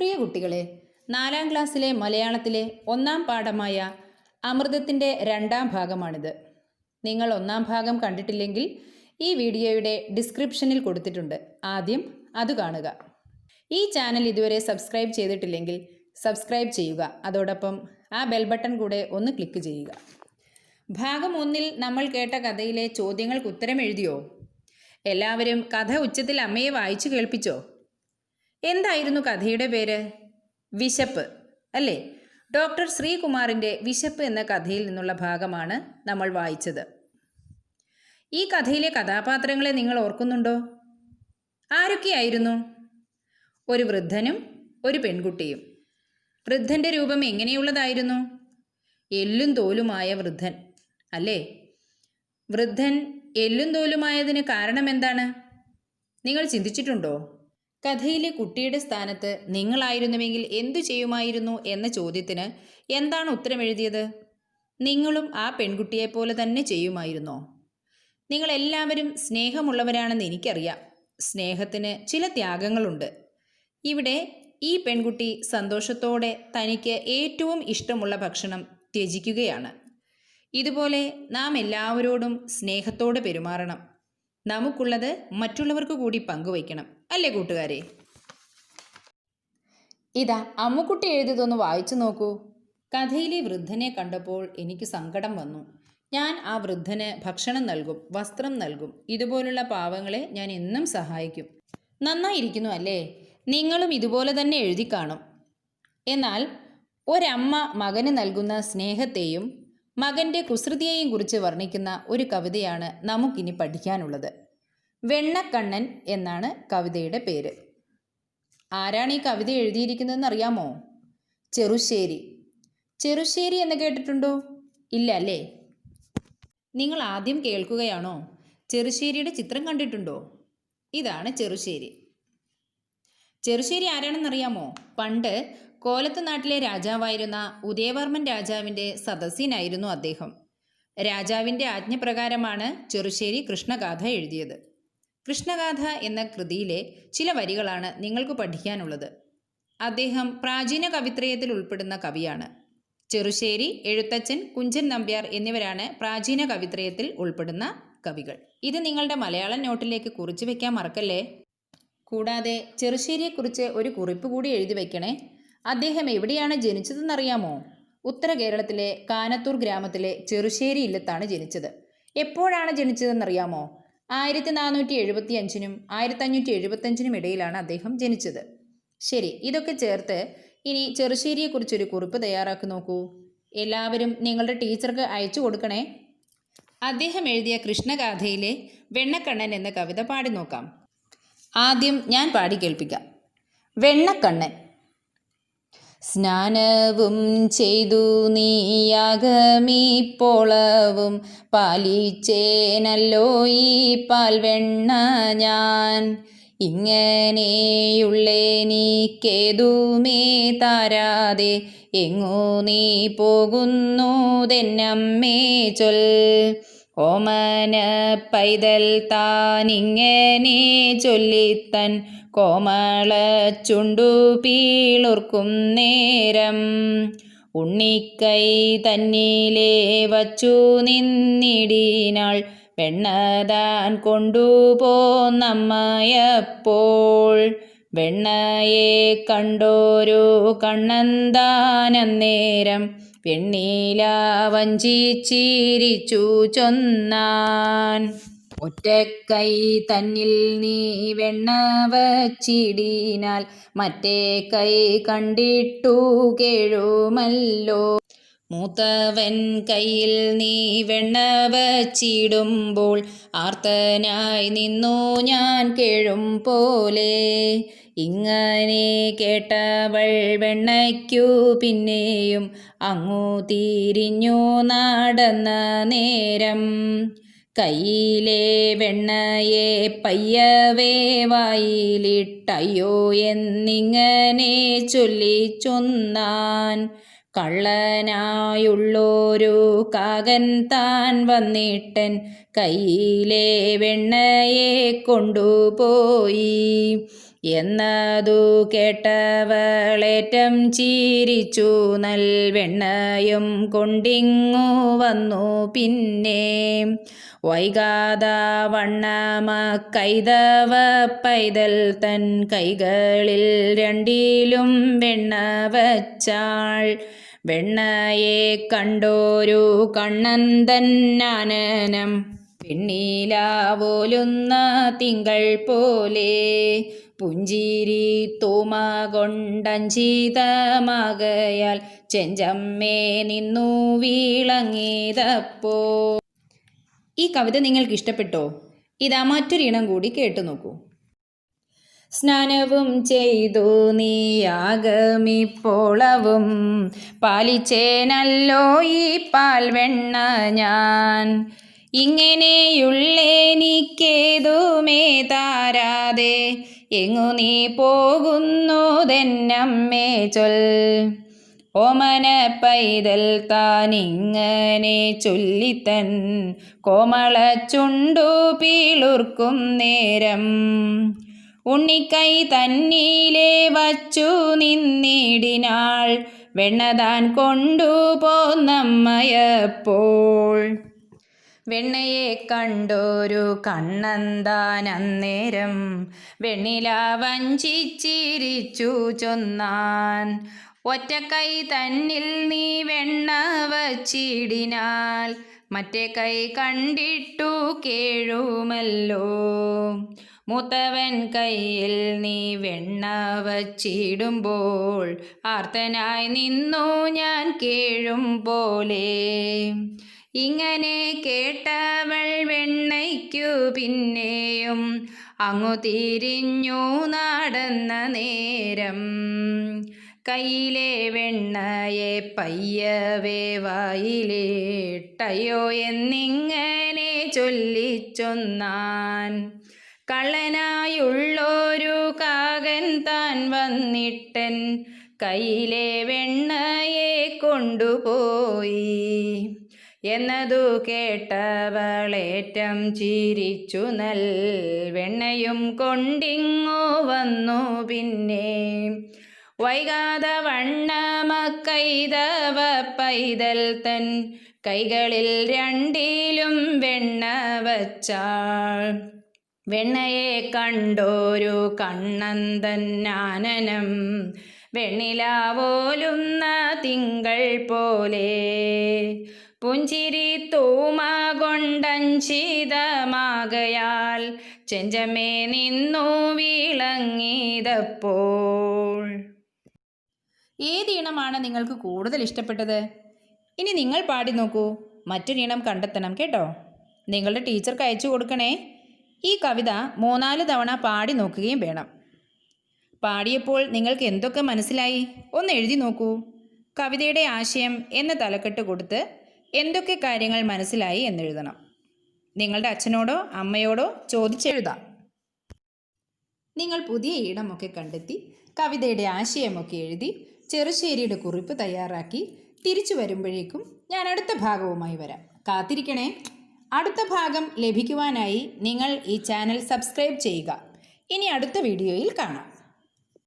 പ്രിയ കുട്ടികളെ നാലാം ക്ലാസ്സിലെ മലയാളത്തിലെ ഒന്നാം പാഠമായ അമൃതത്തിന്റെ രണ്ടാം ഭാഗമാണിത്. നിങ്ങൾ ഒന്നാം ഭാഗം കണ്ടിട്ടില്ലെങ്കിൽ ഈ വീഡിയോയുടെ ഡിസ്ക്രിപ്ഷനിൽ കൊടുത്തിട്ടുണ്ട്. ആദ്യം അത് കാണുക. ഈ ചാനൽ ഇതുവരെ സബ്സ്ക്രൈബ് ചെയ്തിട്ടില്ലെങ്കിൽ സബ്സ്ക്രൈബ് ചെയ്യുക. അതോടൊപ്പം ആ ബെൽ ബട്ടൺ കൂടെ ഒന്ന് ക്ലിക്ക് ചെയ്യുക. ഭാഗം ഒന്നിൽ നമ്മൾ കേട്ട കഥയിലെ ചോദ്യങ്ങൾക്ക് ഉത്തരം എഴുതിയോ? എല്ലാവരും കഥ ഉച്ചത്തിൽ അമ്മയെ വായിച്ചു കേൾപ്പിച്ചോ? എന്തായിരുന്നു കഥയുടെ പേര്? വിശപ്പ് അല്ലേ? ഡോക്ടർ ശ്രീകുമാറിന്റെ വിശപ്പ് എന്ന കഥയിൽ നിന്നുള്ള ഭാഗമാണ് നമ്മൾ വായിച്ചത്. ഈ കഥയിലെ കഥാപാത്രങ്ങളെ നിങ്ങൾ ഓർക്കുന്നുണ്ടോ? ആരൊക്കെയായിരുന്നു? ഒരു വൃദ്ധനും ഒരു പെൺകുട്ടിയും. വൃദ്ധന്റെ രൂപം എങ്ങനെയുള്ളതായിരുന്നു? എല്ലും തോലുമായ വൃദ്ധൻ അല്ലേ? വൃദ്ധൻ എല്ലും തോലുമായതിന് കാരണം എന്താണ്? നിങ്ങൾ ചിന്തിച്ചിട്ടുണ്ടോ? കഥയിലെ കുട്ടിയുടെ സ്ഥാനത്ത് നിങ്ങളായിരുന്നുവെങ്കിൽ എന്തു ചെയ്യുമായിരുന്നു എന്ന ചോദ്യത്തിന് എന്താണ് ഉത്തരമെഴുതിയത്? നിങ്ങളും ആ പെൺകുട്ടിയെപ്പോലെ തന്നെ ചെയ്യുമായിരുന്നോ? നിങ്ങളെല്ലാവരും സ്നേഹമുള്ളവരാണെന്ന് എനിക്കറിയാം. സ്നേഹത്തിന് ചില ത്യാഗങ്ങളുണ്ട്. ഇവിടെ ഈ പെൺകുട്ടി സന്തോഷത്തോടെ തനിക്ക് ഏറ്റവും ഇഷ്ടമുള്ള ഭക്ഷണം ത്യജിക്കുകയാണ്. ഇതുപോലെ നാം എല്ലാവരോടും സ്നേഹത്തോടെ പെരുമാറണം. നമുക്കുള്ളത് മറ്റുള്ളവർക്ക് കൂടി പങ്കുവയ്ക്കണം. അല്ലേ കൂട്ടുകാരെ? ഇതാ അമ്മുക്കുട്ടി എഴുതിയതൊന്ന് വായിച്ചു നോക്കൂ. കഥയിലെ വൃദ്ധനെ കണ്ടപ്പോൾ എനിക്ക് സങ്കടം വന്നു. ഞാൻ ആ വൃദ്ധന് ഭക്ഷണം നൽകും വസ്ത്രം നൽകും. ഇതുപോലുള്ള പാവങ്ങളെ ഞാൻ എന്നും സഹായിക്കും. നന്നായിരിക്കുന്നു അല്ലേ? നിങ്ങളും ഇതുപോലെ തന്നെ എഴുതി കാണും. എന്നാൽ ഒരമ്മ മകന് നൽകുന്ന സ്നേഹത്തെയും മകന്റെ കുസൃതിയെയും കുറിച്ച് വർണിക്കുന്ന ഒരു കവിതയാണ് നമുക്കിനി പഠിക്കാനുള്ളത്. വെണ്ണക്കണ്ണൻ എന്നാണ് കവിതയുടെ പേര്. ആരാണ് ഈ കവിത എഴുതിയിരിക്കുന്നതെന്ന് അറിയാമോ? ചെറുശ്ശേരി. ചെറുശ്ശേരി എന്ന് കേട്ടിട്ടുണ്ടോ? ഇല്ല അല്ലേ? നിങ്ങൾ ആദ്യം കേൾക്കുകയാണോ? ചെറുശ്ശേരിയുടെ ചിത്രം കണ്ടിട്ടുണ്ടോ? ഇതാണ് ചെറുശ്ശേരി. ചെറുശ്ശേരി ആരാണെന്നറിയാമോ? പണ്ട് കോലത്ത് നാട്ടിലെ രാജാവായിരുന്ന ഉദയവർമ്മൻ രാജാവിന്റെ സദസ്യനായിരുന്നു അദ്ദേഹം. രാജാവിന്റെ ആജ്ഞപ്രകാരമാണ് ചെറുശ്ശേരി കൃഷ്ണഗാഥ എഴുതിയത്. കൃഷ്ണഗാഥ എന്ന കൃതിയിലെ ചില വരികളാണ് നിങ്ങൾക്ക് പഠിക്കാനുള്ളത്. അദ്ദേഹം പ്രാചീന കവിത്രയത്തിൽ ഉൾപ്പെടുന്ന കവിയാണ്. ചെറുശ്ശേരി എഴുത്തച്ഛൻ കുഞ്ചൻ നമ്പ്യാർ എന്നിവരാണ് പ്രാചീന കവിത്രയത്തിൽ ഉൾപ്പെടുന്ന കവികൾ. ഇത് നിങ്ങളുടെ മലയാളം നോട്ടിലേക്ക് കുറിച്ചു വെക്കാൻ മറക്കല്ലേ? കൂടാതെ ചെറുശ്ശേരിയെക്കുറിച്ച് ഒരു കുറിപ്പ് കൂടി എഴുതി വയ്ക്കണേ അദ്ദേഹം എവിടെയാണ് ജനിച്ചതെന്നറിയാമോ? ഉത്തര കേരളത്തിലെ കാനത്തൂർ ഗ്രാമത്തിലെ ചെറുശ്ശേരി ഇല്ലത്താണ് ജനിച്ചത്. എപ്പോഴാണ് ജനിച്ചതെന്നറിയാമോ? ആയിരത്തി നാനൂറ്റി എഴുപത്തി അഞ്ചിനും ആയിരത്തി അഞ്ഞൂറ്റി എഴുപത്തഞ്ചിനും ഇടയിലാണ് അദ്ദേഹം ജനിച്ചത്. ശരി ഇതൊക്കെ ചേർത്ത് ഇനി ചെറുശ്ശേരിയെക്കുറിച്ചൊരു കുറിപ്പ് തയ്യാറാക്കി നോക്കൂ. എല്ലാവരും നിങ്ങളുടെ ടീച്ചർക്ക് അയച്ചു കൊടുക്കണേ. അദ്ദേഹം എഴുതിയ കൃഷ്ണഗാഥയിലെ വെണ്ണക്കണ്ണൻ എന്ന കവിത പാടി നോക്കാം. ആദ്യം ഞാൻ പാടി കേൾപ്പിക്കാം. വെണ്ണക്കണ്ണൻ. സ്നാനവും ചെയ്തു നീയാകമീപ്പോളവും പാലിച്ചേനല്ലോ ഈ പാൽവെണ്ണ ഞാൻ. ഇങ്ങനെയുള്ളേനിക്കേതുമേ താരാതെ എങ്ങോ നീ പോകുന്നു തെന്നമ്മേ ചൊൽ. ഓമന പൈതൽ താനിങ്ങനെ ചൊല്ലിത്തൻ കോമള ചുണ്ടു പീളുർക്കും നേരം. ഉണ്ണിക്കൈ തന്നിലേ വച്ചു നിന്നിടിനാൾ വെണ്ണതാൻ കൊണ്ടുപോന്നമ്മയപ്പോൾ വെണ്ണയെ കണ്ടോരു കണ്ണന്താനന്നേരം വെണ്ണീല വഞ്ചിച്ചിരിച്ചു ചൊന്നാൻ. ഒറ്റക്കൈ തന്നിൽ നീ വെണ്ണ വച്ചിടിനാൽ മറ്റേ കൈ കണ്ടിട്ടു കേഴുമല്ലോ. മൂത്തവൻ കയ്യിൽ നീ വെണ്ണ വച്ചിടുമ്പോൾ ആർത്തനായി നിന്നു ഞാൻ കേഴും പോലെ. ഇങ്ങനെ കേട്ടവൾ വെണ്ണയ്ക്കു പിന്നെയും അങ്ങു തിരിഞ്ഞു നടന്ന നേരം. കയ്യിലെ വെണ്ണയെ പയ്യവേ വായിലിട്ടയ്യോ എന്നിങ്ങനെ ചൊല്ലി ചൊന്നാൻ. കള്ളനായുള്ളൊരു കാകൻ താൻ വന്നിട്ടൻ കയ്യിലെ വെണ്ണയെ കൊണ്ടുപോയി. എന്നതു കേട്ടവളേറ്റം ചീരിച്ചു നൽവെണ്ണയും കൊണ്ടിങ്ങു വന്നു പിന്നെ. വൈകാത വണ്ണമക്കൈതവ പൈതൽ തൻ കൈകളിൽ രണ്ടിലും വെണ്ണ വച്ചാൾ. വെണ്ണയെ കണ്ടോരു കണ്ണന്തന്നാനനം പിന്നീലാവോലുന്ന തിങ്കൾ പോലെ പുഞ്ചിരി തൂമ കൊണ്ടഞ്ചിതമകയാൽ ചെഞ്ചമ്മേ നിന്നു വീളങ്ങിയതപ്പോ. ഈ കവിത നിങ്ങൾക്ക് ഇഷ്ടപ്പെട്ടോ ഇതാ മറ്റൊരിണം കൂടി കേട്ടു നോക്കൂ. സ്നാനവും ചെയ്തു നീയാകമിപ്പോളവും പാലിച്ചേനല്ലോ ഈ പാൽവെണ്ണ ഞാൻ. ഇങ്ങനെയുള്ളേനിക്കേതുമേ താരാതെ എങ്ങു നീ പോകുന്നുതെന്നമ്മേ ചൊൽ. ഓമന പൈതൽ താനിങ്ങനെ ചൊല്ലിത്തൻ. കോമള ചുണ്ടു പീളുർക്കും നേരം. ഉണ്ണിക്കൈ തന്നീലെ വച്ചു നിന്നിടിനാൾ. വെണ്ണതാൻ കൊണ്ടുപോന്നമ്മയപ്പോൾ വെണ്ണയെ കണ്ടൊരു കണ്ണന്താനന്നേരം വെണ്ണില വഞ്ചിച്ചിരിച്ചു ചൊന്നാൻ. ഒറ്റക്കൈ തന്നിൽ നീ വെണ്ണ വച്ചിടിനാൽ മറ്റേ കൈ കണ്ടിട്ടു കേഴുമല്ലോ. മൂത്തവൻ കയ്യിൽ നീ വെണ്ണ വച്ചിടുമ്പോൾ ആർത്തനായി നിന്നു ഞാൻ കേഴും പോലെ. ഇങ്ങനെ കേട്ടവൾ വെണ്ണയ്ക്കു പിന്നെയും അങ്ങു തിരിഞ്ഞു നടന്ന നേരം. കയ്യിലെ വെണ്ണയെ പയ്യവേ വായിലേട്ടയോ എന്നിങ്ങനെ ചൊല്ലിച്ചൊന്നാൻ. കള്ളനായുള്ളൊരു കാകൻ താൻ വന്നിട്ടൻ കയ്യിലെ വെണ്ണയെ കൊണ്ടുപോയി. എന്നതു കേട്ടവളേറ്റം ചിരിച്ചു നൽ വെണ്ണയും കൊണ്ടിങ്ങോ വന്നു പിന്നെ. വൈകാതെ വണ്ണമക്കൈതവ പൈതൽ തൻ കൈകളിൽ രണ്ടിലും വെണ്ണ വച്ചാൾ. വെണ്ണയെ കണ്ടോരു കണ്ണന്തൻ ജ്ഞാനനം വെണ്ണിലാവോലുന്ന തിങ്കൾ പോലെ പുഞ്ചിരി തൂമ കൊണ്ടഞ്ചിതമാകയാൽ ചെഞ്ചമേ നിന്നു വീളങ്ങിയതപ്പോൾ. ഏതീണമാണ് നിങ്ങൾക്ക് കൂടുതൽ ഇഷ്ടപ്പെട്ടത്? ഇനി നിങ്ങൾ പാടി നോക്കൂ. മറ്റൊരീണം കണ്ടെത്തണം കേട്ടോ. നിങ്ങളുടെ ടീച്ചർക്ക് അയച്ചു കൊടുക്കണേ. ഈ കവിത മൂന്നാൽ തവണ പാടി നോക്കുകയും വേണം. പാടിയപ്പോൾ നിങ്ങൾക്ക് എന്തൊക്കെ മനസ്സിലായി? ഒന്ന് എഴുതി നോക്കൂ. കവിതയുടെ ആശയം എന്ന തലക്കെട്ട് കൊടുത്ത് എന്തൊക്കെ കാര്യങ്ങൾ മനസ്സിലായി എന്നെഴുതണം. നിങ്ങളുടെ അച്ഛനോടോ അമ്മയോടോ ചോദിച്ചെഴുതാം. നിങ്ങൾ പുതിയ ഇടമൊക്കെ കണ്ടെത്തി കവിതയുടെ ആശയമൊക്കെ എഴുതി ചെറുശ്ശേരിയുടെ കുറിപ്പ് തയ്യാറാക്കി തിരിച്ചു വരുമ്പോഴേക്കും ഞാൻ അടുത്ത ഭാഗവുമായി വരാം. കാത്തിരിക്കണേ. അടുത്ത ഭാഗം ലഭിക്കുവാനായി നിങ്ങൾ ഈ ചാനൽ സബ്സ്ക്രൈബ് ചെയ്യുക. ഇനി അടുത്ത വീഡിയോയിൽ കാണാം.